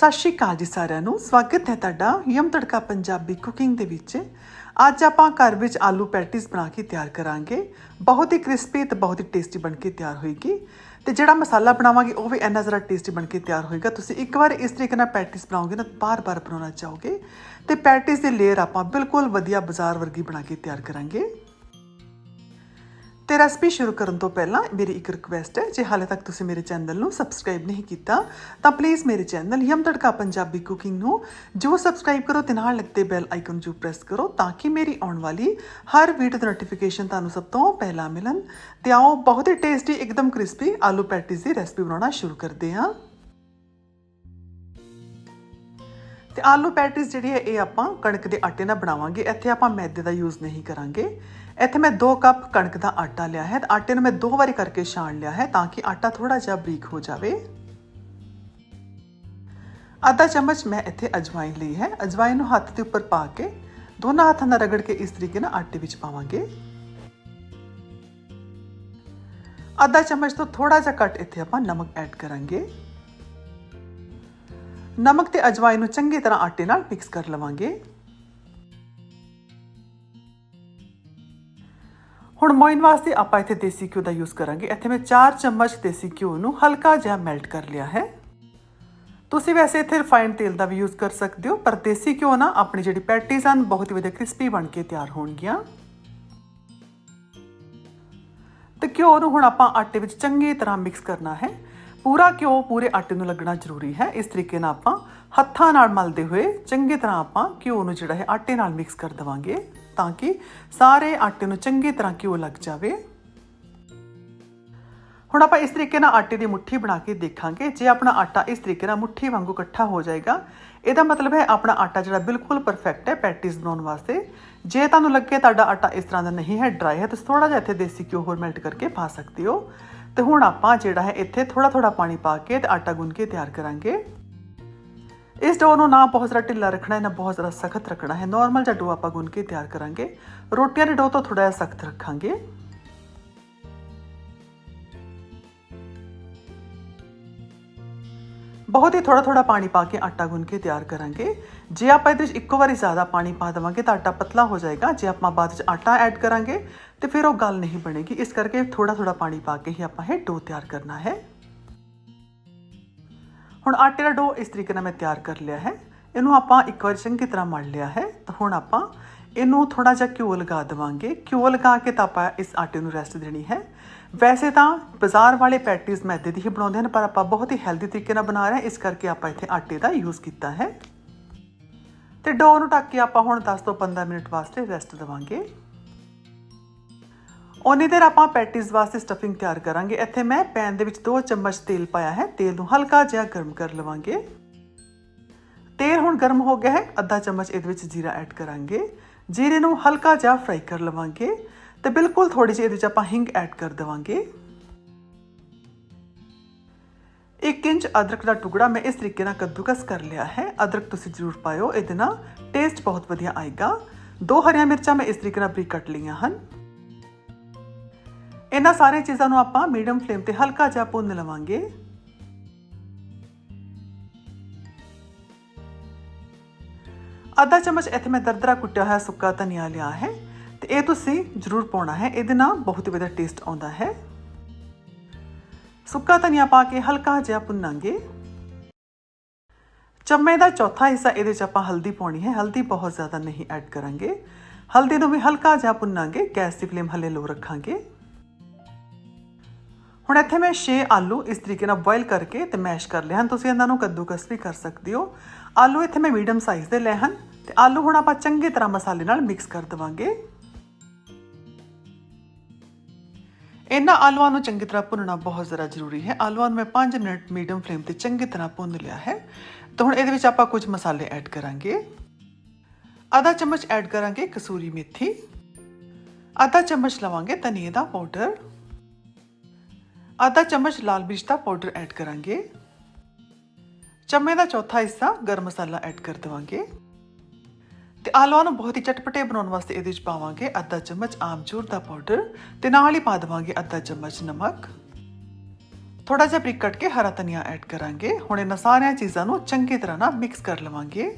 ਸਤਿ ਸ਼੍ਰੀ ਅਕਾਲ ਜੀ ਸਾਰਿਆਂ ਨੂੰ। ਸਵਾਗਤ ਹੈ ਤੁਹਾਡਾ ਯਮ ਤੜਕਾ ਪੰਜਾਬੀ ਕੁਕਿੰਗ ਦੇ ਵਿੱਚ। ਅੱਜ ਆਪਾਂ ਘਰ ਵਿੱਚ ਆਲੂ ਪੈਟੀਜ਼ ਬਣਾ ਕੇ ਤਿਆਰ ਕਰਾਂਗੇ। ਬਹੁਤ ਹੀ ਕ੍ਰਿਸਪੀ ਤੇ ਬਹੁਤ ਹੀ ਟੇਸਟੀ ਬਣ ਕੇ ਤਿਆਰ ਹੋਏਗੀ। ਤੇ ਜਿਹੜਾ ਮਸਾਲਾ ਬਣਾਵਾਂਗੇ, ਉਹ ਵੀ ਇੰਨਾ ਜ਼ਰਾ ਟੇਸਟੀ ਬਣ ਕੇ ਤਿਆਰ ਹੋਏਗਾ। ਤੁਸੀਂ ਇੱਕ ਵਾਰ ਇਸ ਤਰੀਕੇ ਨਾਲ ਪੈਟੀਜ਼ ਬਣਾਓਗੇ ਨਾ, ਬਾਰ-ਬਾਰ ਬਣਾਉਣਾ ਚਾਹੋਗੇ। ਤੇ ਪੈਟੀਜ਼ ਦੀ ਲੇਅਰ ਆਪਾਂ ਬਿਲਕੁਲ ਵਧੀਆ ਬਾਜ਼ਾਰ ਵਰਗੀ ਬਣਾ ਕੇ ਤਿਆਰ ਕਰਾਂਗੇ। ਤੇ ਰੈਸਪੀ ਸ਼ੁਰੂ ਕਰਨ ਤੋਂ ਪਹਿਲਾਂ ਮੇਰੀ ਇੱਕ ਰਿਕੁਐਸਟ ਹੈ, ਜੇ ਹਾਲੇ ਤੱਕ ਤੁਸੀਂ ਮੇਰੇ ਚੈਨਲ ਨੂੰ ਸਬਸਕ੍ਰਾਈਬ ਨਹੀਂ ਕੀਤਾ, ਤਾਂ ਪਲੀਜ਼ ਮੇਰੇ ਚੈਨਲ ਯਮ ਤੜਕਾ ਪੰਜਾਬੀ ਕੁਕਿੰਗ ਨੂੰ ਜੋ ਸਬਸਕ੍ਰਾਈਬ ਕਰੋ ਤੇ ਨਾਲ ਲੱਗਦੇ ਬੈਲ ਆਈਕਨ ਨੂੰ ਪ੍ਰੈਸ ਕਰੋ, ਤਾਂ ਕਿ ਮੇਰੀ ਆਉਣ ਵਾਲੀ ਹਰ ਵੀਡੀਓ ਦੀ ਨੋਟੀਫਿਕੇਸ਼ਨ ਤੁਹਾਨੂੰ ਸਭ ਤੋਂ ਪਹਿਲਾਂ ਮਿਲਣ। ਤੇ ਆਓ, ਬਹੁਤ ਹੀ ਟੇਸਟੀ ਇੱਕਦਮ ਕ੍ਰਿਸਪੀ ਆਲੂ ਪੈਟੀਜ਼ ਦੀ ਰੈਸਪੀ ਬਣਾਉਣਾ ਸ਼ੁਰੂ ਕਰਦੇ ਹਾਂ। ਤੇ ਆਲੂ ਪੈਟੀਸ ਜਿਹੜੀ ਹੈ, ਇਹ ਆਪਾਂ ਕਣਕ ਦੇ ਆਟੇ ਨਾਲ ਬਣਾਵਾਂਗੇ। ਇੱਥੇ ਆਪਾਂ ਮੈਦੇ ਦਾ ਯੂਜ਼ ਨਹੀਂ ਕਰਾਂਗੇ। ਇੱਥੇ ਮੈਂ 2 ਕੱਪ ਕਣਕ ਦਾ ਆਟਾ ਲਿਆ ਹੈ। ਤੇ ਆਟੇ ਨੂੰ ਮੈਂ ਦੋ ਵਾਰੀ ਕਰਕੇ ਛਾਣ ਲਿਆ ਹੈ ਤਾਂ ਕਿ ਆਟਾ ਥੋੜਾ ਜਿਹਾ ਬਰੀਕ ਹੋ ਜਾਵੇ। ਅੱਧਾ ਚਮਚ ਮੈਂ ਇੱਥੇ ਅਜਵਾਇਨ ਲਈ ਹੈ। ਅਜਵਾਇਨ ਨੂੰ ਹੱਥ ਦੇ ਉੱਪਰ ਪਾ ਕੇ ਦੋਨਾਂ ਹੱਥਾਂ ਨਾਲ ਰਗੜ ਕੇ ਇਸ ਤਰੀਕੇ ਨਾਲ ਆਟੇ ਵਿੱਚ ਪਾਵਾਂਗੇ। ਅੱਧਾ ਚਮਚ ਤੋਂ ਥੋੜਾ ਜਿਹਾ ਘੱਟ ਇੱਥੇ ਆਪਾਂ ਨਮਕ ਐਡ ਕਰਾਂਗੇ। ਨਮਕ ਤੇ ਅਜਵਾਇਨ ਨੂੰ ਚੰਗੀ ਤਰ੍ਹਾਂ ਆਟੇ ਨਾਲ ਮਿਕਸ ਕਰ ਲਵਾਂਗੇ। ਹੁਣ ਮੋਇਨ ਵਾਸਤੇ ਆਪਾਂ ਇੱਥੇ ਦੇਸੀ ਘਿਓ ਦਾ ਯੂਜ਼ ਕਰਾਂਗੇ। ਇੱਥੇ ਮੈਂ 4 ਚਮਚ ਦੇਸੀ ਘਿਓ ਨੂੰ ਹਲਕਾ ਜਿਹਾ ਮੈਲਟ ਕਰ ਲਿਆ ਹੈ। ਤੁਸੀਂ ਵੈਸੇ ਇੱਥੇ ਰਿਫਾਈਨਡ ਤੇਲ ਦਾ ਵੀ ਯੂਜ਼ ਕਰ ਸਕਦੇ ਹੋ, ਪਰ ਦੇਸੀ ਘਿਓ ਨਾ ਆਪਣੀ ਜਿਹੜੀ ਪੈਟੀਜ਼ ਹਨ ਬਹੁਤ ਹੀ ਵਧੀਆ ਕ੍ਰਿਸਪੀ ਬਣ ਕੇ ਤਿਆਰ ਹੋਣਗੀਆਂ। ਤੇ ਘਿਓ ਨੂੰ ਹੁਣ ਆਪਾਂ ਆਟੇ ਵਿੱਚ ਚੰਗੀ ਤਰ੍ਹਾਂ ਮਿਕਸ ਕਰਨਾ ਹੈ। ਪੂਰਾ ਘਿਓ ਪੂਰੇ ਆਟੇ ਨੂੰ ਲੱਗਣਾ ਜ਼ਰੂਰੀ ਹੈ? ਇਸ ਤਰੀਕੇ ਨਾਲ ਆਪਾਂ ਹੱਥਾਂ ਨਾਲ ਮਲਦੇ ਹੋਏ ਚੰਗੀ ਤਰ੍ਹਾਂ ਆਪਾਂ ਘਿਓ ਨੂੰ ਜਿਹੜਾ ਹੈ ਆਟੇ ਨਾਲ ਮਿਕਸ ਕਰ ਦਵਾਂਗੇ ਤਾਂ ਕਿ ਸਾਰੇ ਆਟੇ ਨੂੰ ਚੰਗੀ ਤਰ੍ਹਾਂ ਘਿਓ ਲੱਗ ਜਾਵੇ। ਹੁਣ ਆਪਾਂ ਇਸ ਤਰੀਕੇ ਨਾਲ ਆਟੇ ਦੀ ਮੁੱਠੀ ਬਣਾ ਕੇ ਦੇਖਾਂਗੇ। ਜੇ ਆਪਣਾ ਆਟਾ ਇਸ ਤਰੀਕੇ ਨਾਲ ਮੁੱਠੀ ਵਾਂਗੂ ਇਕੱਠਾ ਹੋ ਜਾਏਗਾ, ਇਹਦਾ ਮਤਲਬ ਹੈ ਆਪਣਾ ਆਟਾ ਜਿਹੜਾ ਬਿਲਕੁਲ ਪਰਫੈਕਟ ਹੈ ਪੈਟੀਜ਼ ਬਣਾਉਣ ਵਾਸਤੇ। ਜੇ ਤੁਹਾਨੂੰ ਲੱਗੇ ਤੁਹਾਡਾ ਆਟਾ ਇਸ ਤਰ੍ਹਾਂ ਦਾ ਨਹੀਂ ਹੈ ਡਰਾਈ ਹੈ ਤੁਸੀਂ ਥੋੜਾ ਜਿਹਾ ਇੱਥੇ ਦੇਸੀ ਘਿਓ ਹੋਰ ਮੈਲਟ ਕਰਕੇ ਪਾ ਸਕਦੇ ਹੋ। ਤੇ ਹੁਣ ਆਪਾਂ ਜਿਹੜਾ ਹੈ ਇੱਥੇ ਥੋੜਾ ਥੋੜਾ ਪਾਣੀ ਪਾ ਕੇ ਤੇ ਆਟਾ ਗੁੰਨ ਕੇ ਤਿਆਰ ਕਰਾਂਗੇ। ਇਸ ਡੋ ਨੂੰ ਨਾ ਬਹੁਤ ਜ਼ਿਆਦਾ ਢਿੱਲਾ ਰੱਖਣਾ ਹੈ ਨਾ ਬਹੁਤ ਜ਼ਿਆਦਾ ਸਖਤ ਰੱਖਣਾ ਹੈ। ਨਾਰਮਲ ਜਿਹਾ ਡੋ ਆਪਾਂ ਗੁੰਨ ਕੇ ਤਿਆਰ ਕਰਾਂਗੇ। ਰੋਟੀਆਂ ਦੇ ਡੋ ਤੋਂ ਥੋੜਾ ਜਿਹਾ ਸਖਤ ਰੱਖਾਂਗੇ। ਬਹੁਤ ਹੀ ਥੋੜਾ ਥੋੜਾ ਪਾਣੀ ਪਾ ਕੇ ਆਟਾ ਗੁੰਨ ਕੇ ਤਿਆਰ ਕਰਾਂਗੇ ਜੇ ਆਪਾਂ ਇਹਦੇ ਵਿੱਚ ਇੱਕੋ ਵਾਰੀ ਜ਼ਿਆਦਾ ਪਾਣੀ ਪਾ ਦੇਵਾਂਗੇ ਤਾਂ ਆਟਾ ਪਤਲਾ ਹੋ ਜਾਏਗਾ ਜੇ ਆਪਾਂ ਬਾਅਦ ਵਿੱਚ ਆਟਾ ਐਡ ਕਰਾਂਗੇ ਤੇ ਫਿਰ ਉਹ ਗੱਲ ਨਹੀਂ ਬਣੇਗੀ ਇਸ ਕਰਕੇ ਥੋੜਾ ਥੋੜਾ ਪਾਣੀ ਪਾ ਕੇ ਹੀ ਆਪਾਂ ਇਹ ਡੋ ਤਿਆਰ ਕਰਨਾ ਹੈ ਹੁਣ ਆਟੇ ਦਾ ਡੋ ਇਸ ਤਰੀਕੇ ਨਾਲ ਮੈਂ ਤਿਆਰ ਕਰ ਲਿਆ ਹੈ ਇਹਨੂੰ ਆਪਾਂ ਇੱਕ ਵਾਰ ਚੰਗੀ ਤਰ੍ਹਾਂ ਮੜ ਲਿਆ ਹੈ ਤਾਂ ਹੁਣ ਆਪਾਂ ਇਹਨੂੰ ਥੋੜਾ ਜਿਹਾ ਘਿਓ ਲਗਾ ਦੇਵਾਂਗੇ। ਘਿਓ ਲਗਾ ਕੇ ਤਾਂ ਆਪਾਂ ਇਸ ਆਟੇ ਨੂੰ ਰੈਸਟ ਦੇਣੀ ਹੈ। ਵੈਸੇ ਤਾਂ ਬਾਜ਼ਾਰ ਵਾਲੇ ਪੈਟੀਜ਼ ਮੈਦੇ ਦੀ ਹੀ ਬਣਾਉਂਦੇ ਹਨ, ਪਰ ਆਪਾਂ ਬਹੁਤ ਹੀ ਹੈਲਦੀ ਤਰੀਕੇ ਨਾਲ ਬਣਾ ਰਹੇ ਹਾਂ। ਇਸ ਕਰਕੇ ਆਪਾਂ ਇੱਥੇ ਆਟੇ ਦਾ ਯੂਜ਼ ਕੀਤਾ ਹੈ। ਤੇ ਡੋ ਨੂੰ ਢੱਕ ਕੇ ਆਪਾਂ ਹੁਣ 10 ਤੋਂ 15 ਮਿੰਟ ਵਾਸਤੇ ਰੈਸਟ ਦੇਵਾਂਗੇ। ਉਨੀ ਦੇਰ ਆਪਾਂ ਪੈਟੀਜ਼ ਵਾਸਤੇ ਸਟਫਿੰਗ ਤਿਆਰ ਕਰਾਂਗੇ। ਇੱਥੇ ਮੈਂ ਪੈਨ ਦੇ ਵਿੱਚ 2 ਚਮਚ ਤੇਲ ਪਾਇਆ ਹੈ। ਤੇਲ ਨੂੰ ਹਲਕਾ ਜਿਹਾ ਗਰਮ ਕਰ ਲਵਾਂਗੇ। ਤੇਲ ਹੁਣ ਗਰਮ ਹੋ ਗਿਆ ਹੈ। ਅੱਧਾ ਚਮਚ ਇਹਦੇ ਵਿੱਚ ਜੀਰਾ ਐਡ ਕਰਾਂਗੇ। ਜੀਰੇ ਨੂੰ ਹਲਕਾ ਜਿਹਾ ਫਰਾਈ ਕਰ ਲਵਾਂਗੇ ਤੇ ਬਿਲਕੁਲ ਥੋੜੀ ਜਿਹੀ ਇਹਦੇ ਵਿੱਚ ਆਪਾਂ ਹਿੰਗ ਐਡ ਕਰ ਦੇਵਾਂਗੇ। 1 ਇੰਚ ਅਦਰਕ ਦਾ ਟੁਕੜਾ ਮੈਂ ਇਸ ਤਰੀਕੇ ਨਾਲ ਕੱਦੂਕਸ ਕਰ ਲਿਆ ਹੈ। ਅਦਰਕ ਤੁਸੀਂ ਜ਼ਰੂਰ ਪਾਇਓ, ਇਹਦੇ ਨਾਲ ਟੇਸਟ ਬਹੁਤ ਵਧੀਆ ਆਏਗਾ। ਦੋ ਹਰੀਆਂ ਮਿਰਚਾਂ ਮੈਂ ਇਸ ਤਰੀਕੇ ਨਾਲ ਬਰੀਕ ਕੱਟ ਲਈਆਂ ਹਨ। ਇਹਨਾਂ ਸਾਰੇ ਚੀਜ਼ਾਂ ਨੂੰ ਆਪਾਂ ਮੀਡੀਅਮ ਫਲੇਮ ਤੇ ਹਲਕਾ ਜਿਹਾ ਭੁੰਨ ਲਵਾਂਗੇ। ਅੱਧਾ ਚਮਚ ਇੱਥੇ ਮੈਂ ਦਰਦਰਾ ਕੁੱਟਿਆ ਹੋਇਆ ਸੁੱਕਾ ਧਨੀਆ ਲਿਆ ਹੈ ਤੇ ਇਹ ਤੁਸੀਂ ਜ਼ਰੂਰ ਪਾਉਣਾ ਹੈ। ਇਹਦੇ ਨਾਲ ਬਹੁਤ ਹੀ ਵਧੀਆ ਟੇਸਟ ਆਉਂਦਾ ਹੈ। ਸੁੱਕਾ ਧਨੀਆ ਪਾ ਕੇ ਹਲਕਾ ਜਿਹਾ ਭੁੰਨਾਂਗੇ। ਚਮੇ ਦਾ ਚੌਥਾ ਹਿੱਸਾ ਇਹਦੇ 'ਚ ਆਪਾਂ ਹਲਦੀ ਪਾਉਣੀ ਹੈ। ਹਲਦੀ ਬਹੁਤ ਜ਼ਿਆਦਾ ਨਹੀਂ ਐਡ ਕਰਾਂਗੇ। ਹਲਦੀ ਨੂੰ ਵੀ ਹਲਕਾ ਜਿਹਾ ਭੁੰਨਾਂਗੇ। ਗੈਸ ਦੀ ਫਲੇਮ ਹਲੇ ਲੋ ਰੱਖਾਂਗੇ। ਹੁਣ ਇੱਥੇ ਮੈਂ 6 ਆਲੂ ਇਸ ਤਰੀਕੇ ਨਾਲ ਬੋਇਲ ਕਰਕੇ ਤੇ ਮੈਸ਼ ਕਰ ਲਿਆ ਹਨ। ਤੁਸੀਂ ਇਹਨਾਂ ਨੂੰ ਕੱਦੂਕਸ ਵੀ ਕਰ ਸਕਦੇ ਹੋ। ਆਲੂ ਇੱਥੇ ਮੈਂ ਮੀਡੀਅਮ ਸਾਈਜ਼ ਦੇ ਲਏ ਹਨ। ਤੇ ਆਲੂ ਹੁਣ ਆਪਾਂ ਚੰਗੀ ਤਰ੍ਹਾਂ ਮਸਾਲੇ ਨਾਲ ਮਿਕਸ ਕਰ ਦਵਾਂਗੇ। ਇਹਨਾਂ ਆਲੂਆਂ ਨੂੰ ਚੰਗੀ ਤਰ੍ਹਾਂ ਭੁੰਨਣਾ ਬਹੁਤ ਜ਼ਰਾ ਜ਼ਰੂਰੀ ਹੈ। ਆਲੂਆਂ ਨੂੰ ਮੈਂ 5 ਮਿੰਟ ਮੀਡੀਅਮ ਫਲੇਮ ਤੇ ਚੰਗੀ ਤਰ੍ਹਾਂ ਭੁੰਨ ਲਿਆ ਹੈ। ਤਾਂ ਹੁਣ ਇਹਦੇ ਵਿੱਚ ਆਪਾਂ ਕੁਝ ਮਸਾਲੇ ਐਡ ਕਰਾਂਗੇ। ਆਧਾ ਚਮਚ ਐਡ ਕਰਾਂਗੇ ਕਸੂਰੀ ਮੇਥੀ। ਆਧਾ ਚਮਚ ਲਵਾਂਗੇ ਧਨੀਏ ਦਾ ਪਾਊਡਰ ਆਧਾ ਚਮਚ ਲਾਲ ਮਿਰਚ ਦਾ ਪਾਊਡਰ ਐਡ ਕਰਾਂਗੇ। ਚਮੇ ਦਾ ਚੌਥਾ ਹਿੱਸਾ ਗਰਮ ਮਸਾਲਾ ਐਡ ਕਰ ਦਵਾਂਗੇ। ਤੇ ਆਲੂਆਂ ਨੂੰ ਬਹੁਤ ਹੀ ਚਟਪਟੇ ਬਣਾਉਣ ਵਾਸਤੇ ਇਹਦੇ ਵਿੱਚ ਪਾਵਾਂਗੇ ਅੱਧਾ ਚਮਚ ਆਮਚੂਰ ਦਾ ਪਾਊਡਰ ਤੇ ਨਾਲ ਹੀ ਪਾ ਦੇਵਾਂਗੇ ਅੱਧਾ ਚਮਚ ਨਮਕ। ਥੋੜਾ ਜਿਹਾ ਬਰੀਕ ਕੱਟ ਕੇ ਹਰਾ ਧਨੀਆ ਐਡ ਕਰਾਂਗੇ। ਹੁਣ ਇਹਨਾਂ ਸਾਰੀਆਂ ਚੀਜ਼ਾਂ ਨੂੰ ਚੰਗੀ ਤਰ੍ਹਾਂ ਨਾਲ ਮਿਕਸ ਕਰ ਲਵਾਂਗੇ।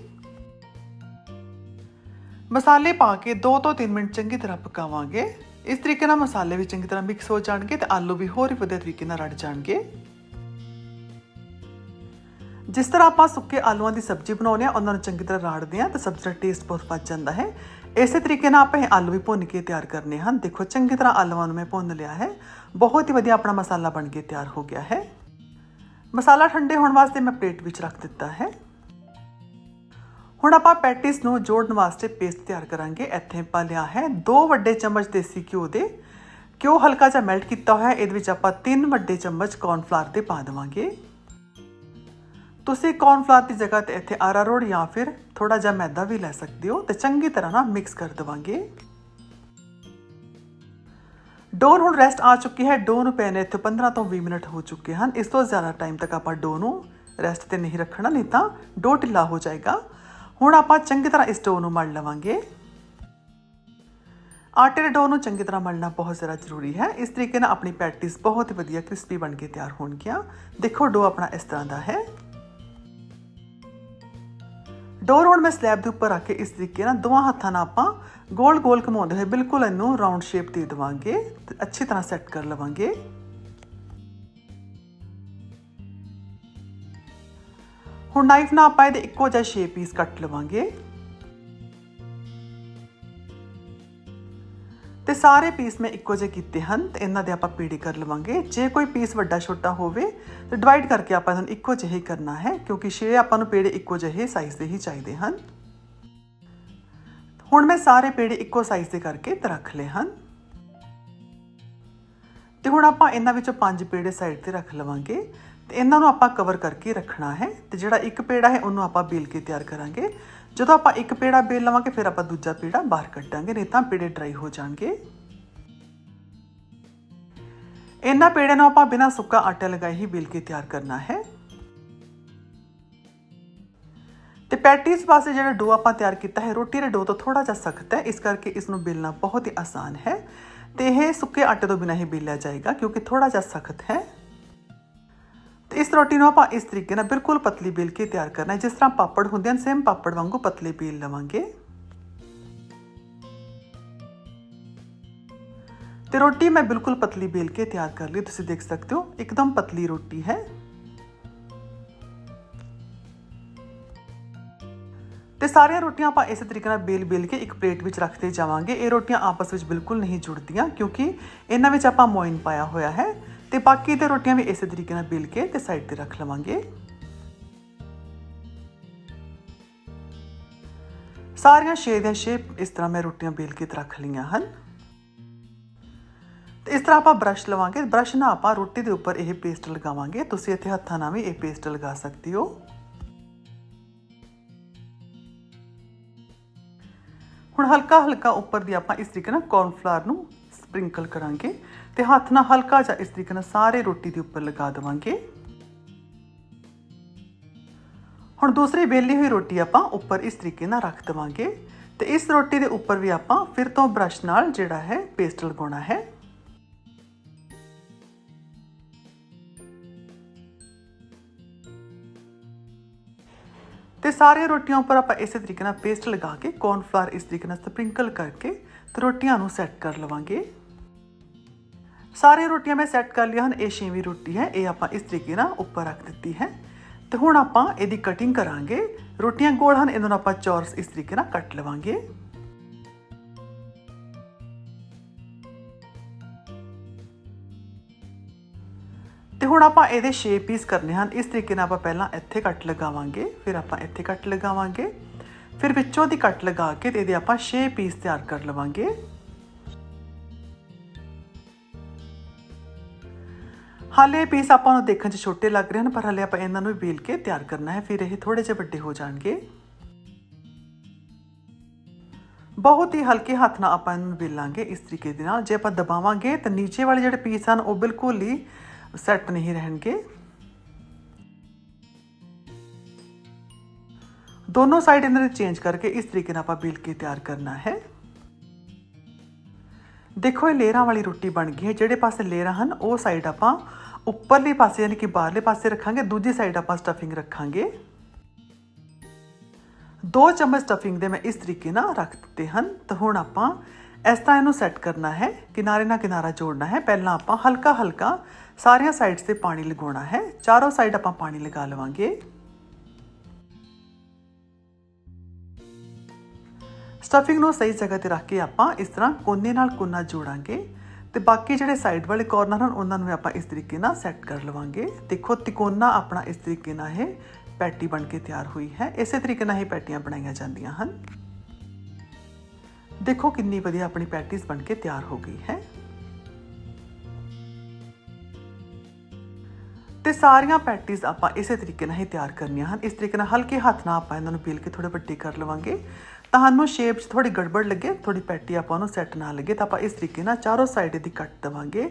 ਮਸਾਲੇ ਪਾ ਕੇ 2 ਤੋਂ 3 ਮਿੰਟ ਚੰਗੀ ਤਰ੍ਹਾਂ ਪਕਾਵਾਂਗੇ। ਇਸ ਤਰੀਕੇ ਨਾਲ ਮਸਾਲੇ ਵੀ ਚੰਗੀ ਤਰ੍ਹਾਂ ਮਿਕਸ ਹੋ ਜਾਣਗੇ ਤੇ ਆਲੂ ਵੀ ਹੋਰ ਹੀ ਵਧੀਆ ਤਰੀਕੇ ਨਾਲ ਰੜ ਜਾਣਗੇ। ਜਿਸ ਤਰ੍ਹਾਂ ਆਪਾਂ ਸੁੱਕੇ ਆਲੂਆਂ ਦੀ ਸਬਜ਼ੀ ਬਣਾਉਂਦੇ ਆ ਉਹਨਾਂ ਨੂੰ ਚੰਗੀ ਤਰ੍ਹਾਂ ਰਾੜਦੇ ਆ ਤਾਂ ਸਬਜ਼ੀ ਦਾ ਟੇਸਟ ਬਹੁਤ ਵੱਧ ਜਾਂਦਾ ਹੈ। ਇਸੇ ਤਰੀਕੇ ਨਾਲ ਆਪਾਂ ਇਹ ਆਲੂ ਵੀ ਭੁੰਨ ਕੇ ਤਿਆਰ ਕਰਨੇ ਹਨ। ਦੇਖੋ, ਚੰਗੀ ਤਰ੍ਹਾਂ ਆਲੂਆਂ ਨੂੰ ਮੈਂ ਭੁੰਨ ਲਿਆ ਹੈ। ਬਹੁਤ ਹੀ ਵਧੀਆ ਆਪਣਾ ਮਸਾਲਾ ਬਣ ਕੇ ਤਿਆਰ ਹੋ ਗਿਆ ਹੈ। ਮਸਾਲਾ ਠੰਡੇ ਹੋਣ ਵਾਸਤੇ ਮੈਂ ਪਲੇਟ ਵਿੱਚ ਰੱਖ ਦਿੱਤਾ ਹੈ। ਹੁਣ ਆਪਾਂ ਪੈਟਿਸ ਨੂੰ ਜੋੜਨ ਵਾਸਤੇ ਪੇਸਟ ਤਿਆਰ ਕਰਾਂਗੇ। ਇੱਥੇ ਆਪਾਂ ਲਿਆ ਹੈ 2 ਵੱਡੇ ਚਮਚ ਦੇਸੀ ਘਿਓ ਦੇ। ਘਿਓ ਹਲਕਾ ਜਿਹਾ ਮੈਲਟ ਕੀਤਾ ਹੋਇਆ ਇਹਦੇ ਵਿੱਚ ਆਪਾਂ 3 ਵੱਡੇ ਚਮਚ ਕੌਰਨਫਲਾਵਰ ਦੇ ਪਾ ਦੇਵਾਂਗੇ। ਤੁਸੀਂ ਕੌਰਨਫਲਾਵਰ ਦੀ ਜਗ੍ਹਾ ਤੇ ਇੱਥੇ ਆਰਾਰੋਟ ਜਾਂ ਫਿਰ ਥੋੜਾ ਜਿਹਾ ਮੈਦਾ ਵੀ ਲੈ ਸਕਦੇ ਹੋ ਤੇ ਚੰਗੀ ਤਰ੍ਹਾਂ ਨਾਲ ਮਿਕਸ ਕਰ ਦੇਵਾਂਗੇ ਡੋ ਹੁਣ ਰੈਸਟ ਆ ਚੁੱਕੀ ਹੈ ਡੋ ਨੂੰ ਪੈਨੇ ਇੱਥੇ 15 ਤੋਂ 20 ਮਿੰਟ ਹੋ ਚੁੱਕੇ ਹਨ ਇਸ ਤੋਂ ਜ਼ਿਆਦਾ ਟਾਈਮ ਤੱਕ ਆਪਾਂ ਡੋ ਨੂੰ ਰੈਸਟ ਤੇ ਨਹੀਂ ਰੱਖਣਾ ਨਹੀਂ ਤਾਂ ਡੋ ਢਿੱਲਾ ਹੋ ਜਾਏਗਾ ਹੁਣ ਆਪਾਂ ਚੰਗੀ ਤਰ੍ਹਾਂ ਇਸ ਡੋ ਨੂੰ ਮਲ ਲਵਾਂਗੇ ਆਟੇ ਦੇ ਡੋ ਨੂੰ ਚੰਗੀ ਤਰ੍ਹਾਂ ਮਲਣਾ ਬਹੁਤ ਜ਼ਿਆਦਾ ਜ਼ਰੂਰੀ ਹੈ ਇਸ ਤਰੀਕੇ ਨਾਲ ਆਪਣੀ ਪੈਟੀਸ ਬਹੁਤ ਹੀ ਵਧੀਆ ਕ੍ਰਿਸਪੀ ਬਣ ਕੇ ਤਿਆਰ ਹੋਣਗੀਆਂ ਦੇਖੋ ਡੋ ਆਪਣਾ ਇਸ ਤਰ੍ਹਾਂ ਦਾ ਹੈ ਡੋਰ ਹੁਣ ਮੈਂ ਸਲੈਬ ਦੇ ਉੱਪਰ ਰੱਖ ਕੇ ਇਸ ਤਰੀਕੇ ਨਾਲ ਦੋਵਾਂ ਹੱਥਾਂ ਨਾਲ ਆਪਾਂ ਗੋਲ ਗੋਲ ਘੁਮਾਉਂਦੇ ਹੋਏ ਬਿਲਕੁਲ ਇਹਨੂੰ ਰਾਉਂਡ ਸ਼ੇਪ ਦੇ ਦੇਵਾਂਗੇ ਤੇ ਅੱਛੀ ਤਰ੍ਹਾਂ ਸੈੱਟ ਕਰ ਲਵਾਂਗੇ। ਹੁਣ ਨਾਈਫ ਨਾਲ ਆਪਾਂ ਇਹਦੇ ਇੱਕੋ ਜਿਹਾ ਸ਼ੇਪ ਪੀਸ ਕੱਟ ਲਵਾਂਗੇ। ਤੇ ਸਾਰੇ ਪੀਸ ਮੈਂ ਇੱਕੋ ਜਿਹੇ ਕੀਤੇ ਹਨ ਤੇ ਇਹਨਾਂ ਦੇ ਆਪਾਂ ਪੀੜੀ ਕਰ ਲਵਾਂਗੇ। ਜੇ ਕੋਈ ਪੀਸ ਵੱਡਾ ਛੋਟਾ ਹੋਵੇ, ਤੇ ਡਿਵਾਈਡ ਕਰਕੇ ਆਪਾਂ ਇਹਨਾਂ ਨੂੰ ਇੱਕੋ ਜਿਹੇ ਕਰਨਾ ਹੈ, ਕਿਉਂਕਿ ਛੇ ਆਪਾਂ ਨੂੰ ਪੇੜੇ ਇੱਕੋ ਜਿਹੇ ਸਾਈਜ਼ ਦੇ ਹੀ ਚਾਹੀਦੇ ਹਨ। ਹੁਣ ਮੈਂ ਸਾਰੇ ਪੇੜੇ ਇੱਕੋ ਸਾਈਜ਼ ਦੇ ਕਰਕੇ ਰੱਖ ਲਏ ਹਨ। ਤੇ ਹੁਣ ਆਪਾਂ ਇਹਨਾਂ ਵਿੱਚੋਂ ਪੰਜ ਪੇੜੇ ਸਾਈਡ ਤੇ ਰੱਖ ਲਵਾਂਗੇ। ਤੇ ਇਹਨਾਂ ਨੂੰ ਆਪਾਂ ਕਵਰ ਕਰਕੇ ਰੱਖਣਾ ਹੈ, ਤੇ ਜਿਹੜਾ ਇੱਕ ਪੇੜਾ ਹੈ, ਉਹਨੂੰ ਆਪਾਂ ਬੇਲ ਕੇ ਤਿਆਰ ਕਰਾਂਗੇ। ਜਦੋਂ ਆਪਾਂ ਇੱਕ ਪੇੜਾ ਬੇਲ ਲਵਾਂਗੇ, ਫਿਰ ਆਪਾਂ ਦੂਜਾ ਪੇੜਾ ਬਾਹਰ ਕੱਢਾਂਗੇ, ਨਹੀਂ ਤਾਂ ਪੇੜੇ ਡਰਾਈ ਹੋ ਜਾਣਗੇ। ਇਹਨਾਂ ਪੇੜਿਆਂ ਨੂੰ ਆਪਾਂ ਬਿਨਾਂ ਸੁੱਕਾ ਆਟਾ ਲਗਾਏ ਹੀ ਬੇਲ ਕੇ ਤਿਆਰ ਕਰਨਾ ਹੈ। ਤੇ ਪੈਟੀਜ਼ ਵਾਸਤੇ ਜਿਹੜਾ ਡੋ ਆਪਾਂ ਤਿਆਰ ਕੀਤਾ ਹੈ, ਰੋਟੀ ਦੇ ਡੋ ਤੋਂ ਥੋੜਾ ਜਿਹਾ ਸਖਤ ਹੈ, ਇਸ ਕਰਕੇ ਇਸ ਨੂੰ ਬੇਲਣਾ ਬਹੁਤ ਹੀ ਆਸਾਨ ਹੈ। ਤੇ ਇਹ ਸੁੱਕੇ ਆਟੇ ਤੋਂ ਬਿਨਾਂ ਹੀ ਬੇਲਿਆ ਜਾਏਗਾ, ਕਿਉਂਕਿ ਥੋੜਾ ਜਿਹਾ ਸਖਤ ਹੈ। ਤੇ ਇਸ ਰੋਟੀ ਨੂੰ ਆਪਾਂ ਇਸ ਤਰੀਕੇ ਨਾਲ ਬਿਲਕੁਲ ਪਤਲੀ ਬੇਲ ਕੇ ਤਿਆਰ ਕਰਨਾ ਹੈ ਜਿਸ ਤਰ੍ਹਾਂ ਪਾਪੜ ਹੁੰਦੇ ਹਨ ਸੇਮ ਪਾਪੜ ਵਾਂਗੂ ਪਤਲੇ ਬੇਲ ਲਵਾਂਗੇ ਤੇ ਰੋਟੀ ਮੈਂ ਬਿਲਕੁਲ ਪਤਲੀ ਬੇਲ ਕੇ ਤਿਆਰ ਕਰ ਲਈ ਤੁਸੀਂ ਦੇਖ ਸਕਦੇ ਹੋ ਇੱਕਦਮ ਪਤਲੀ ਰੋਟੀ ਹੈ ਤੇ ਸਾਰੀਆਂ ਰੋਟੀਆਂ ਆਪਾਂ ਇਸੇ ਤਰੀਕੇ ਨਾਲ ਬੇਲ ਬੇਲ ਕੇ ਇੱਕ ਪਲੇਟ ਵਿੱਚ ਰੱਖਦੇ ਜਾਵਾਂਗੇ ਇਹ ਰੋਟੀਆਂ ਆਪਸ ਵਿੱਚ ਬਿਲਕੁਲ ਨਹੀਂ ਜੁੜਦੀਆਂ ਕਿਉਂਕਿ ਇਹਨਾਂ ਵਿੱਚ ਆਪਾਂ ਮੋਇਨ ਪਾਇਆ ਹੋਇਆ ਹੈ ਤੇ ਬਾਕੀ ਤੇ ਰੋਟੀਆਂ ਵੀ ਇਸੇ ਤਰੀਕੇ ਨਾਲ ਬੇਲ ਕੇ ਤੇ ਸਾਈਡ ਤੇ ਰੱਖ ਲਵਾਂਗੇ। ਸਾਰੀਆਂ ਛੇ ਦੀਆਂ ਸ਼ੇਪ ਇਸ ਤਰ੍ਹਾਂ ਮੈਂ ਰੋਟੀਆਂ ਬੇਲ ਕੇ ਰੱਖ ਲਈਆਂ ਹਨ। ਤੇ ਇਸ ਤਰ੍ਹਾਂ ਆਪਾਂ ਬ੍ਰਸ਼ ਲਵਾਂਗੇ। ਬ੍ਰਸ਼ ਨਾਲ ਆਪਾਂ ਰੋਟੀ ਦੇ ਉੱਪਰ ਇਹ ਪੇਸਟ ਲਗਾਵਾਂਗੇ। ਤੁਸੀਂ ਇੱਥੇ ਹੱਥਾਂ ਨਾਲ ਵੀ ਇਹ ਪੇਸਟ ਲਗਾ ਸਕਦੇ ਹੋ। ਹੁਣ ਹਲਕਾ ਹਲਕਾ ਉੱਪਰ ਦੀ ਆਪਾਂ ਇਸ ਤਰੀਕੇ ਨਾਲ ਕੌਰਨਫਲਾਵਰ ਨੂੰ ਸਪ੍ਰਿੰਕਲ ਕਰਾਂਗੇ। ਤੇ ਹੱਥ ਨਾਲ ਹਲਕਾ ਜਿਹਾ ਇਸ ਤਰੀਕੇ ਨਾਲ ਸਾਰੇ ਰੋਟੀ ਦੇ ਉੱਪਰ ਲਗਾ ਦੇਵਾਂਗੇ। ਹੁਣ ਦੂਸਰੀ ਬੇਲੀ ਹੋਈ ਰੋਟੀ ਆਪਾਂ ਉੱਪਰ ਇਸ ਤਰੀਕੇ ਨਾਲ ਰੱਖ ਦੇਵਾਂਗੇ। ਤੇ ਇਸ ਰੋਟੀ ਦੇ ਉੱਪਰ ਵੀ ਆਪਾਂ ਫਿਰ ਤੋਂ ਬ੍ਰਸ਼ ਨਾਲ ਜਿਹੜਾ ਹੈ ਪੇਸਟ ਲਗਾਉਣਾ ਹੈ। ਤੇ ਸਾਰੇ ਰੋਟੀਆਂ ਉੱਪਰ ਆਪਾਂ ਇਸੇ ਤਰੀਕੇ ਨਾਲ ਪੇਸਟ ਲਗਾ ਕੇ ਕੌਰਨਫਲਾਵਰ ਇਸ ਤਰੀਕੇ ਨਾਲ ਸਪ੍ਰਿੰਕਲ ਕਰਕੇ ਤੇ ਰੋਟੀਆਂ ਨੂੰ ਸੈੱਟ ਕਰ ਲਵਾਂਗੇ। ਸਾਰੀਆਂ ਰੋਟੀਆਂ ਮੈਂ ਸੈੱਟ ਕਰ ਲਈਆਂ ਹਨ, ਇਹ ਛੇਵੀਂ ਰੋਟੀ ਹੈ, ਇਹ ਆਪਾਂ ਇਸ ਤਰੀਕੇ ਨਾਲ ਉੱਪਰ ਰੱਖ ਦਿੱਤੀ ਹੈ। ਤੇ ਹੁਣ ਆਪਾਂ ਇਹਦੀ ਕਟਿੰਗ ਕਰਾਂਗੇ। ਰੋਟੀਆਂ ਗੋਲ ਹਨ, ਇਹਨਾਂ ਨੂੰ ਆਪਾਂ ਚੌਰਸ ਇਸ ਤਰੀਕੇ ਨਾਲ ਕੱਟ ਲਵਾਂਗੇ। ਤੇ ਹੁਣ ਆਪਾਂ ਇਹਦੇ 6 ਪੀਸ ਕਰਨੇ ਹਨ, ਇਸ ਤਰੀਕੇ ਨਾਲ ਆਪਾਂ ਪਹਿਲਾਂ ਇੱਥੇ ਕੱਟ ਲਗਾਵਾਂਗੇ, ਫਿਰ ਆਪਾਂ ਇੱਥੇ ਕੱਟ ਲਗਾਵਾਂਗੇ। ਫਿਰ ਵਿੱਚੋਂ ਦੀ ਕੱਟ ਲਗਾ ਕੇ ਤੇ ਇਹਦੇ ਆਪਾਂ 6 ਪੀਸ ਤਿਆਰ ਕਰ ਲਵਾਂਗੇ। ਹਾਲੇ ਪੀਸ ਆਪਾਂ ਨੂੰ ਦੇਖਣ 'ਚ ਛੋਟੇ ਲੱਗ ਰਹੇ ਹਨ, ਪਰ ਹਾਲੇ ਆਪਾਂ ਇਹਨਾਂ ਨੂੰ ਵੀ ਬੇਲ ਕੇ ਤਿਆਰ ਕਰਨਾ ਹੈ। ਫਿਰ ਇਹ ਥੋੜੇ ਜਿਹੇ ਵੱਡੇ ਹੋ ਜਾਣਗੇ। ਬਹੁਤ ਹੀ ਹਲਕੇ ਹੱਥ ਨਾਲ ਆਪਾਂ ਇਹਨੂੰ ਬੇਲਾਂਗੇ ਇਸ ਤਰੀਕੇ ਦੇ ਨਾਲ। ਜੇ ਆਪਾਂ ਦਬਾਵਾਂਗੇ ਤਾਂ ਨੀਚੇ ਵਾਲੇ ਜਿਹੜੇ ਪੀਸ ਹਨ, ਉਹ ਬਿਲਕੁਲ ਹੀ ਸੈੱਟ ਨਹੀਂ ਰਹਿਣਗੇ। ਦੋਨੋਂ ਸਾਈਡ ਇਹਨਾਂ ਦੇ ਚੇਂਜ ਕਰਕੇ ਇਸ ਤਰੀਕੇ ਨਾਲ ਆਪਾਂ ਬੇਲ ਕੇ ਤਿਆਰ ਕਰਨਾ ਹੈ। ਦੇਖੋ, ਇਹ ਲੇਅਰਾਂ ਵਾਲੀ ਰੋਟੀ ਬਣ ਗਈ ਹੈ। ਜਿਹੜੇ ਪਾਸੇ ਲੇਅਰਾਂ ਹਨ, ਉਹ ਸਾਈਡ ਆਪਾਂ ਉੱਪਰਲੇ ਪਾਸੇ ਯਾਨੀ ਕਿ ਬਾਹਰਲੇ ਪਾਸੇ ਰੱਖਾਂਗੇ, ਦੂਜੀ ਸਾਈਡ ਆਪਾਂ ਸਟਫਿੰਗ ਰੱਖਾਂਗੇ। ਦੋ ਚਮਚ ਸਟਫਿੰਗ ਦੇ ਮੈਂ ਇਸ ਤਰੀਕੇ ਨਾਲ ਰੱਖ ਦਿੱਤੇ ਹਨ। ਤਾਂ ਹੁਣ ਆਪਾਂ ਇਸ ਤਰ੍ਹਾਂ ਇਹਨੂੰ ਸੈੱਟ ਕਰਨਾ ਹੈ, ਕਿਨਾਰੇ ਨਾਲ ਕਿਨਾਰਾ ਜੋੜਨਾ ਹੈ। ਪਹਿਲਾਂ ਆਪਾਂ ਹਲਕਾ ਹਲਕਾ ਸਾਰੀਆਂ ਸਾਈਡਸ ਤੇ ਪਾਣੀ ਲਗਾਉਣਾ ਹੈ। ਚਾਰੋਂ ਸਾਈਡ ਆਪਾਂ ਪਾਣੀ ਲਗਾ ਲਵਾਂਗੇ। ਸਟਫਿੰਗ ਨੂੰ ਸਹੀ ਜਗ੍ਹਾ ਤੇ ਰੱਖ ਕੇ ਆਪਾਂ ਇਸ ਤਰ੍ਹਾਂ ਕੋਨੇ ਨਾਲ ਕੋਨਾ ਜੋੜਾਂਗੇ। ਤੇ ਬਾਕੀ ਜਿਹੜੇ ਸਾਈਡ ਵਾਲੇ ਕਾਰਨਰ ਹਨ, ਉਹਨਾਂ ਨੂੰ ਵੀ ਆਪਾਂ ਇਸ ਤਰੀਕੇ ਨਾਲ ਸੈੱਟ ਕਰ ਲਵਾਂਗੇ। ਦੇਖੋ, ਤਿਕੋਨਾ ਆਪਣਾ ਇਸ ਤਰੀਕੇ ਨਾਲ ਇਹ ਪੈਟੀ ਬਣ ਕੇ ਤਿਆਰ ਹੋਈ ਹੈ। ਇਸੇ ਤਰੀਕੇ ਨਾਲ ਹੀ ਪੈਟੀਆਂ ਬਣਾਈਆਂ ਜਾਂਦੀਆਂ ਹਨ। ਦੇਖੋ ਕਿੰਨੀ ਵਧੀਆ ਆਪਣੀ ਪੈਟੀਜ਼ ਬਣ ਕੇ ਤਿਆਰ ਹੋ ਗਈ ਹੈ। ਤੇ ਸਾਰੀਆਂ ਪੈਟੀਜ਼ ਆਪਾਂ ਇਸੇ ਤਰੀਕੇ ਨਾਲ ਹੀ ਤਿਆਰ ਕਰਨੀਆਂ ਹਨ। ਇਸ ਤਰੀਕੇ ਨਾਲ ਹਲਕੇ ਹੱਥ ਨਾਲ ਆਪਾਂ ਇਹਨਾਂ ਨੂੰ ਪੀਲ ਕੇ ਥੋੜੇ ਵੱਡੇ ਕਰ ਲਵਾਂਗੇ। ਤੁਹਾਨੂੰ ਸ਼ੇਪ 'ਚ ਥੋੜੀ ਗੜਬੜ ਲੱਗੇ ਥੋੜੀ ਪੈਟੀ ਆਪਾਂ ਨੂੰ ਸੈੱਟ ਨਾ ਲੱਗੇ ਤਾਂ ਆਪਾਂ ਇਸ ਤਰੀਕੇ ਨਾਲ ਚਾਰੋਂ ਸਾਈਡ ਦੀ ਕੱਟ ਦਵਾਂਗੇ।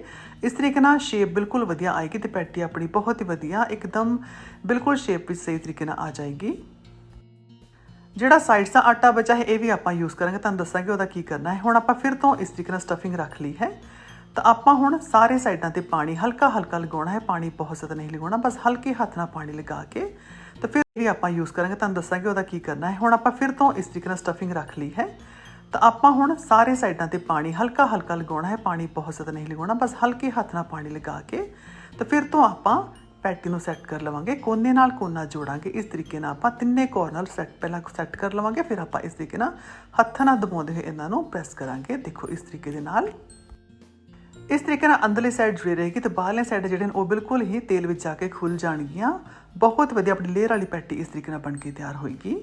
ਇਸ ਤਰੀਕੇ ਨਾਲ ਸ਼ੇਪ ਬਿਲਕੁਲ ਵਧੀਆ ਆਏਗੀ ਤੇ ਪੈਟੀ ਆਪਣੀ ਬਹੁਤ ਹੀ ਵਧੀਆ, ਇੱਕਦਮ ਬਿਲਕੁਲ ਸ਼ੇਪ ਵਿੱਚ ਸਹੀ ਤਰੀਕੇ ਨਾਲ ਆ ਜਾਏਗੀ। ਜਿਹੜਾ ਸਾਈਡਸ ਦਾ ਆਟਾ ਬਚਾ ਹੈ, ਇਹ ਵੀ ਆਪਾਂ ਯੂਜ਼ ਕਰਾਂਗੇ। ਤੁਹਾਨੂੰ ਦੱਸਾਂਗੇ ਉਹਦਾ ਕੀ ਕਰਨਾ ਹੈ। ਹੁਣ ਆਪਾਂ ਫਿਰ ਤੋਂ ਇਸ ਤਰੀਕੇ ਨਾਲ ਸਟਫਿੰਗ ਰੱਖ ਲਈ ਹੈ। ਤਾਂ ਆਪਾਂ ਹੁਣ ਸਾਰੇ ਸਾਈਡਾਂ ਤੇ ਪਾਣੀ ਹਲਕਾ ਹਲਕਾ ਲਗਾਉਣਾ ਹੈ। ਪਾਣੀ ਬਹੁਤ ਜ਼ਿਆਦਾ ਨਹੀਂ ਲਗਾਉਣਾ, ਬਸ ਹਲਕੇ ਹੱਥ ਨਾਲ ਪਾਣੀ ਲਗਾ ਕੇ ਤਾਂ ਫਿਰ ਵੀ ਆਪਾਂ ਯੂਜ਼ ਕਰਾਂਗੇ, ਤੁਹਾਨੂੰ ਦੱਸਾਂਗੇ ਉਹਦਾ ਕੀ ਕਰਨਾ ਹੈ। ਹੁਣ ਆਪਾਂ ਫਿਰ ਤੋਂ ਇਸ ਤਰੀਕੇ ਨਾਲ ਸਟਫਿੰਗ ਰੱਖ ਲਈ ਹੈ। ਤਾਂ ਆਪਾਂ ਹੁਣ ਸਾਰੇ ਸਾਈਡਾਂ ਤੇ ਪਾਣੀ ਹਲਕਾ ਹਲਕਾ ਲਗਾਉਣਾ ਹੈ। ਪਾਣੀ ਬਹੁਤ ਜ਼ਿਆਦਾ ਨਹੀਂ ਲਗਾਉਣਾ, ਬਸ ਹਲਕੇ ਹੱਥ ਨਾਲ ਪਾਣੀ ਲਗਾ ਕੇ ਤਾਂ ਫਿਰ ਤੋਂ ਆਪਾਂ ਪੈਟੀ ਨੂੰ ਸੈੱਟ ਕਰ ਲਵਾਂਗੇ। ਕੋਨੇ ਨਾਲ ਕੋਨਾ ਜੋੜਾਂਗੇ। ਇਸ ਤਰੀਕੇ ਨਾਲ ਆਪਾਂ ਤਿੰਨੇ ਕੋਰਨਰ ਸੈੱਟ ਪਹਿਲਾਂ ਸੈੱਟ ਕਰ ਲਵਾਂਗੇ, ਫਿਰ ਆਪਾਂ ਇਸ ਤਰੀਕੇ ਨਾਲ ਹੱਥਾਂ ਨਾਲ ਦਬਾਉਂਦੇ ਹੋਏ ਇਹਨਾਂ ਨੂੰ ਪ੍ਰੈਸ ਕਰਾਂਗੇ। ਦੇਖੋ, ਇਸ ਤਰੀਕੇ ਦੇ ਨਾਲ ਇਸ ਤਰੀਕੇ ਨਾਲ ਅੰਦਰਲੀ ਸਾਈਡ ਜੁੜੀ ਰਹੇਗੀ ਤੇ ਬਾਹਰਲੇ ਸਾਈਡ ਜਿਹੜੇ ਨੇ ਉਹ ਬਿਲਕੁਲ ਹੀ ਤੇਲ ਵਿੱਚ ਜਾ ਕੇ ਖੁੱਲ ਜਾਣਗੀਆਂ ਬਹੁਤ ਵਧੀਆ ਆਪਣੀ ਲੇਅਰ ਵਾਲੀ ਪੈਟੀ ਇਸ ਤਰੀਕੇ ਨਾਲ ਬਣ ਕੇ ਤਿਆਰ ਹੋਏਗੀ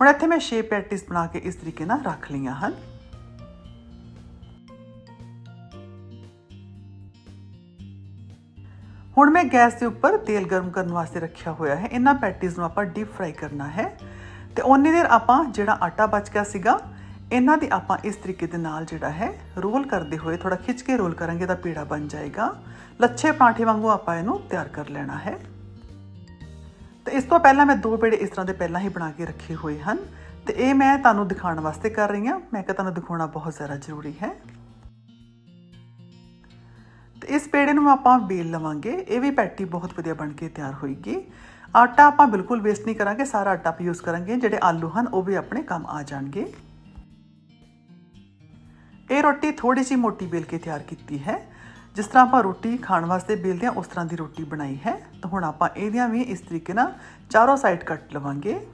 ਹੁਣ ਇੱਥੇ ਮੈਂ 6 ਪੈਟੀਜ਼ ਬਣਾ ਕੇ ਇਸ ਤਰੀਕੇ ਨਾਲ ਰੱਖ ਲਈਆਂ ਹਨ ਹੁਣ ਮੈਂ ਗੈਸ ਦੇ ਉੱਪਰ ਤੇਲ ਗਰਮ ਕਰਨ ਵਾਸਤੇ ਰੱਖਿਆ ਹੋਇਆ ਹੈ ਇਹਨਾਂ ਪੈਟੀਜ਼ ਨੂੰ ਆਪਾਂ ਡੀਪ ਫਰਾਈ ਕਰਨਾ ਹੈ ਤੇ ਉਨੀ ਦੇਰ ਆਪਾਂ ਜਿਹੜਾ ਆਟਾ ਬਚ ਗਿਆ ਸੀਗਾ ਇਹਨਾਂ ਦੀ ਆਪਾਂ ਇਸ ਤਰੀਕੇ ਦੇ ਨਾਲ ਜਿਹੜਾ ਹੈ ਰੋਲ ਕਰਦੇ ਹੋਏ ਥੋੜਾ ਖਿੱਚ ਕੇ ਰੋਲ ਕਰਾਂਗੇ ਤਾਂ ਪੇੜਾ ਬਣ ਜਾਏਗਾ। ਲੱਛੇ ਪਰਾਂਠੇ ਵਾਂਗੂ ਆਪਾਂ ਇਹਨੂੰ ਤਿਆਰ ਕਰ ਲੈਣਾ ਹੈ। ਤੇ ਇਸ ਤੋਂ ਪਹਿਲਾਂ ਮੈਂ ਦੋ ਪੇੜੇ ਇਸ ਤਰ੍ਹਾਂ ਦੇ ਪਹਿਲਾਂ ਹੀ ਬਣਾ ਕੇ ਰੱਖੇ ਹੋਏ ਹਨ। ਤੇ ਇਹ ਮੈਂ ਤੁਹਾਨੂੰ ਦਿਖਾਉਣ ਵਾਸਤੇ ਕਰ ਰਹੀ ਹਾਂ। ਮੈਂ ਕਿਹਾ ਤੁਹਾਨੂੰ ਦਿਖਾਉਣਾ ਬਹੁਤ ਜ਼ਿਆਦਾ ਜ਼ਰੂਰੀ ਹੈ। ਤੇ ਇਸ ਪੇੜੇ ਨੂੰ ਆਪਾਂ ਬੇਲ ਲਵਾਂਗੇ। ਇਹ ਵੀ ਪੈਟੀ ਬਹੁਤ ਵਧੀਆ ਬਣ ਕੇ ਤਿਆਰ ਹੋਏਗੀ। ਆਟਾ ਆਪਾਂ ਬਿਲਕੁਲ ਵੇਸਟ ਨਹੀਂ ਕਰਾਂਗੇ, ਸਾਰਾ ਆਟਾ ਆਪਾਂ ਯੂਜ਼ ਕਰਾਂਗੇ। ਜਿਹੜੇ ਆਲੂ ਹਨ, ਉਹ ਵੀ ਆਪਣੇ ਕੰਮ ਆ ਜਾਣਗੇ। ਇਹ ਰੋਟੀ ਥੋੜੀ ਜਿਹੀ ਮੋਟੀ ਬੇਲ ਕੇ ਤਿਆਰ ਕੀਤੀ ਹੈ। ਜਿਸ ਤਰ੍ਹਾਂ ਆਪਾਂ ਰੋਟੀ ਖਾਣ ਵਾਸਤੇ ਬੇਲਦੇ ਹਾਂ, ਉਸ ਤਰ੍ਹਾਂ ਦੀ ਰੋਟੀ ਬਣਾਈ ਹੈ। ਤਾਂ ਹੁਣ ਆਪਾਂ ਇਹਦੀਆਂ ਵੀ ਇਸ ਤਰੀਕੇ ਨਾਲ ਚਾਰੋਂ ਸਾਈਡ ਕੱਟ ਲਵਾਂਗੇ।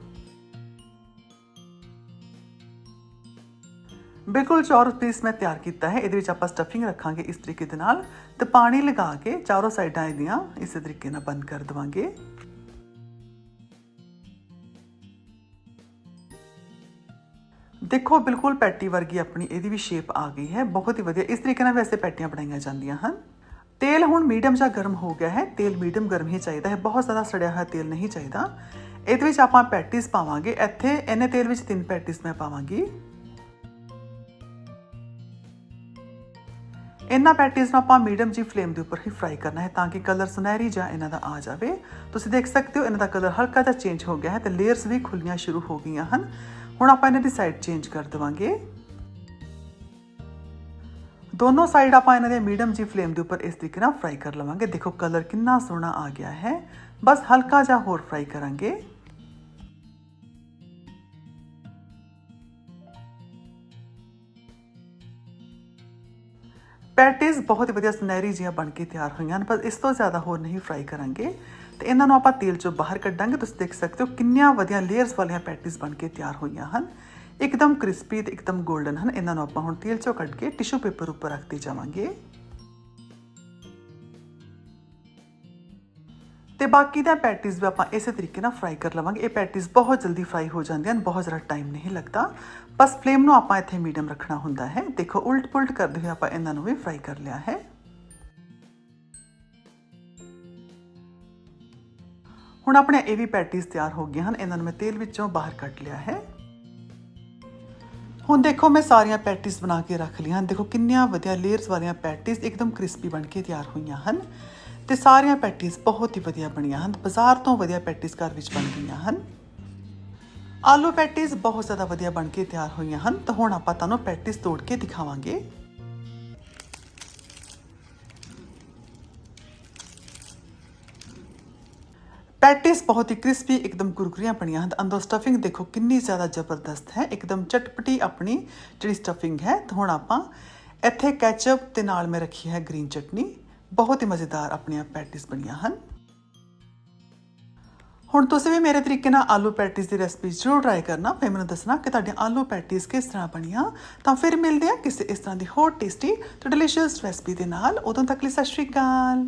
ਬਿਲਕੁਲ ਚੌਰਸ ਪੀਸ ਮੈਂ ਤਿਆਰ ਕੀਤਾ ਹੈ। ਇਹਦੇ ਵਿੱਚ ਆਪਾਂ ਸਟਫਿੰਗ ਰੱਖਾਂਗੇ ਇਸ ਤਰੀਕੇ ਦੇ ਨਾਲ। ਤੇ ਪਾਣੀ ਲਗਾ ਕੇ ਚਾਰੋਂ ਸਾਈਡਾਂ ਇਹਦੀਆਂ ਇਸੇ ਤਰੀਕੇ ਨਾਲ ਬੰਦ ਕਰ ਦਵਾਂਗੇ। ਦੇਖੋ, ਬਿਲਕੁਲ ਪੈਟੀ ਵਰਗੀ ਆਪਣੀ ਇਹਦੀ ਵੀ ਸ਼ੇਪ ਆ ਗਈ ਹੈ, ਬਹੁਤ ਹੀ ਵਧੀਆ। ਇਸ ਤਰੀਕੇ ਨਾਲ ਵੈਸੇ ਪੈਟੀਆਂ ਬਣਾਈਆਂ ਜਾਂਦੀਆਂ ਹਨ। ਤੇਲ ਹੁਣ ਮੀਡੀਅਮ ਜਾਂ ਗਰਮ ਹੋ ਗਿਆ ਹੈ। ਤੇਲ ਮੀਡੀਅਮ ਗਰਮ ਹੀ ਚਾਹੀਦਾ ਹੈ। ਬਹੁਤ ਜ਼ਿਆਦਾ ਸੜਿਆ ਹੋਇਆ ਤੇਲ ਨਹੀਂ ਚਾਹੀਦਾ। ਇਹਦੇ ਵਿੱਚ ਆਪਾਂ ਪੈਟੀਜ਼ ਪਾਵਾਂਗੇ। ਇੱਥੇ ਇਹਨੇ ਤੇਲ ਵਿੱਚ ਤਿੰਨ ਪੈਟੀਜ਼ ਮੈਂ ਪਾਵਾਂਗੀ। ਇਹਨਾਂ ਪੈਟੀਜ਼ ਨੂੰ ਆਪਾਂ ਮੀਡੀਅਮ ਜੀ ਫਲੇਮ ਦੇ ਉੱਪਰ ਹੀ ਫਰਾਈ ਕਰਨਾ ਹੈ ਤਾਂ ਕਿ ਕਲਰ ਸੁਨਹਿਰੀ ਜਾਂ ਇਹਨਾਂ ਦਾ ਆ ਜਾਵੇ। ਤੁਸੀਂ ਦੇਖ ਸਕਦੇ ਹੋ, ਇਹਨਾਂ ਦਾ ਕਲਰ ਹਲਕਾ ਜਿਹਾ ਚੇਂਜ ਹੋ ਗਿਆ ਹੈ ਤੇ ਲੇਅਰਸ ਵੀ ਖੁੱਲੀਆਂ ਸ਼ੁਰੂ ਹੋ ਗਈਆਂ ਹਨ। ਹੁਣ ਆਪਾਂ ਇਹਨਾਂ ਦੀ ਸਾਈਡ ਚੇਂਜ ਕਰ ਦਵਾਂਗੇ ਦੋਨੋਂ ਸਾਈਡ ਆਪਾਂ ਇਹਨਾਂ ਦੇ ਮੀਡੀਅਮ ਜੀ ਫਲੇਮ ਦੇ ਉੱਪਰ ਇਸ ਤਰੀਕੇ ਨਾਲ ਫਰਾਈ ਕਰ ਲਵਾਂਗੇ ਦੇਖੋ ਕਲਰ ਕਿੰਨਾ ਸੋਹਣਾ ਆ ਗਿਆ ਹੈ ਬਸ ਹਲਕਾ ਜਿਹਾ ਹੋਰ ਫਰਾਈ ਕਰਾਂਗੇ ਪੈਟੀਜ਼ ਬਹੁਤ ਹੀ ਵਧੀਆ ਸੁਨਹਿਰੀ ਜਿਹੀਆਂ ਬਣ ਕੇ ਤਿਆਰ ਹੋਈਆਂ ਹਨ ਪਰ ਇਸ ਤੋਂ ਜ਼ਿਆਦਾ ਹੋਰ ਨਹੀਂ ਫਰਾਈ ਕਰਾਂਗੇ ਤੇ ਇਹਨਾਂ ਨੂੰ ਆਪਾਂ ਤੇਲ ਚੋਂ ਬਾਹਰ ਕੱਢਾਂਗੇ, ਤੁਸੀਂ ਦੇਖ ਸਕਦੇ ਹੋ ਕਿੰਨੀਆਂ ਵਧੀਆ ਲੇਅਰਸ ਵਾਲੀਆਂ ਪੈਟੀਜ਼ ਬਣ ਕੇ ਤਿਆਰ ਹੋਈਆਂ ਹਨ। ਇੱਕਦਮ ਕ੍ਰਿਸਪੀ ਤੇ ਇੱਕਦਮ 골ਡਨ ਹਨ। ਇਹਨਾਂ ਨੂੰ ਆਪਾਂ ਹੁਣ ਤੇਲ ਚੋਂ ਕੱਢ ਕੇ ਟਿਸ਼ੂ ਪੇਪਰ ਉੱਪਰ ਰੱਖਦੇ ਜਾਵਾਂਗੇ। ਤੇ ਬਾਕੀ ਦਾ ਪੈਟੀਜ਼ ਵੀ ਆਪਾਂ ਇਸੇ ਤਰੀਕੇ ਨਾਲ ਫਰਾਈ ਕਰ ਲਵਾਂਗੇ। ਇਹ ਪੈਟੀਜ਼ ਬਹੁਤ ਜਲਦੀ ਫਰਾਈ ਹੋ ਜਾਂਦੀਆਂ ਹਨ, ਬਹੁਤ ਜ਼ਿਆਦਾ ਟਾਈਮ ਨਹੀਂ ਲੱਗਦਾ। ਬਸ ਫਲੇਮ ਨੂੰ ਆਪਾਂ ਇੱਥੇ ਮੀਡੀਅਮ ਰੱਖਣਾ ਹੁੰਦਾ ਹੈ। ਦੇਖੋ ਉਲਟ ਪੁਲਟ ਕਰਦੇ ਹੋਏ ਆਪਾਂ ਇਹਨਾਂ ਨੂੰ ਵੀ ਫਰਾਈ ਕਰ ਲਿਆ ਹੈ। ਹੁਣ ਆਪਣੇ ਇਹ ਵੀ ਪੈਟੀਜ਼ ਤਿਆਰ ਹੋ ਗਈਆਂ ਹਨ। ਇਹਨਾਂ ਨੂੰ ਮੈਂ ਤੇਲ ਵਿੱਚੋਂ ਬਾਹਰ ਕੱਢ ਲਿਆ ਹੈ। ਹੁਣ ਦੇਖੋ, ਮੈਂ ਸਾਰੀਆਂ ਪੈਟੀਜ਼ ਬਣਾ ਕੇ ਰੱਖ ਲਈਆਂ ਹਨ। ਦੇਖੋ, ਕਿੰਨੀਆਂ ਵਧੀਆ ਲੇਅਰਸ ਵਾਲੀਆਂ ਪੈਟੀਜ਼ ਇੱਕਦਮ ਕ੍ਰਿਸਪੀ ਬਣ ਕੇ ਤਿਆਰ ਹੋਈਆਂ ਹਨ। ਤੇ ਸਾਰੀਆਂ ਪੈਟੀਜ਼ ਬਹੁਤ ਹੀ ਵਧੀਆ ਬਣੀਆਂ ਹਨ। ਬਾਜ਼ਾਰ ਤੋਂ ਵਧੀਆ ਪੈਟੀਜ਼ ਘਰ ਵਿੱਚ ਬਣ ਗਈਆਂ ਹਨ। ਆਲੂ ਪੈਟੀਜ਼ ਬਹੁਤ ਜ਼ਿਆਦਾ ਵਧੀਆ ਬਣ ਕੇ ਤਿਆਰ ਹੋਈਆਂ ਹਨ। ਤਾਂ ਹੁਣ ਆਪਾਂ ਤੁਹਾਨੂੰ ਪੈਟੀਜ਼ ਤੋੜ ਕੇ ਦਿਖਾਵਾਂਗੇ। ਪੈਟੀਸ ਬਹੁਤ ਹੀ ਕ੍ਰਿਸਪੀ ਇੱਕਦਮ ਕੁਰਕਰੀਆਂ ਬਣੀਆਂ ਹਨ। ਤੇ ਅੰਦਰ ਸਟਫਿੰਗ ਦੇਖੋ ਕਿੰਨੀ ਜ਼ਿਆਦਾ ਜ਼ਬਰਦਸਤ ਹੈ। ਇੱਕਦਮ ਚਟਪਟੀ ਆਪਣੀ ਜਿਹੜੀ ਸਟਫਿੰਗ ਹੈ ਹੁਣ ਆਪਾਂ ਇੱਥੇ ਕੈਚਅਪ ਤੇ ਨਾਲ ਮੈਂ ਰੱਖੀ ਹੈ ਗ੍ਰੀਨ ਚਟਨੀ। ਬਹੁਤ ਹੀ ਮਜ਼ੇਦਾਰ ਆਪਣੀਆਂ ਪੈਟੀਸ ਬਣੀਆਂ ਹਨ। ਹੁਣ ਤੁਸੀਂ ਵੀ ਮੇਰੇ ਤਰੀਕੇ ਨਾਲ ਆਲੂ ਪੈਟੀਸ ਦੀ ਰੈਸਪੀ ਜ਼ਰੂਰ ਟਰਾਈ ਕਰਨਾ। ਫਿਰ ਮੈਨੂੰ ਦੱਸਣਾ ਕਿ ਤੁਹਾਡੀਆਂ ਆਲੂ ਪੈਟੀਸ ਕਿਸ ਤਰ੍ਹਾਂ ਬਣੀਆਂ। ਤਾਂ ਫਿਰ ਮਿਲਦੇ ਹਾਂ ਕਿਸੇ ਇਸ ਤਰ੍ਹਾਂ ਦੀ ਹੋਰ ਟੇਸਟੀ ਤੇ ਡਿਲੀਸ਼ੀਅਸ ਰੈਸਪੀ ਦੇ ਨਾਲ। ਉਦੋਂ ਤੱਕ ਲਈ ਸਤਿ ਸ਼੍ਰੀ ਅਕਾਲ।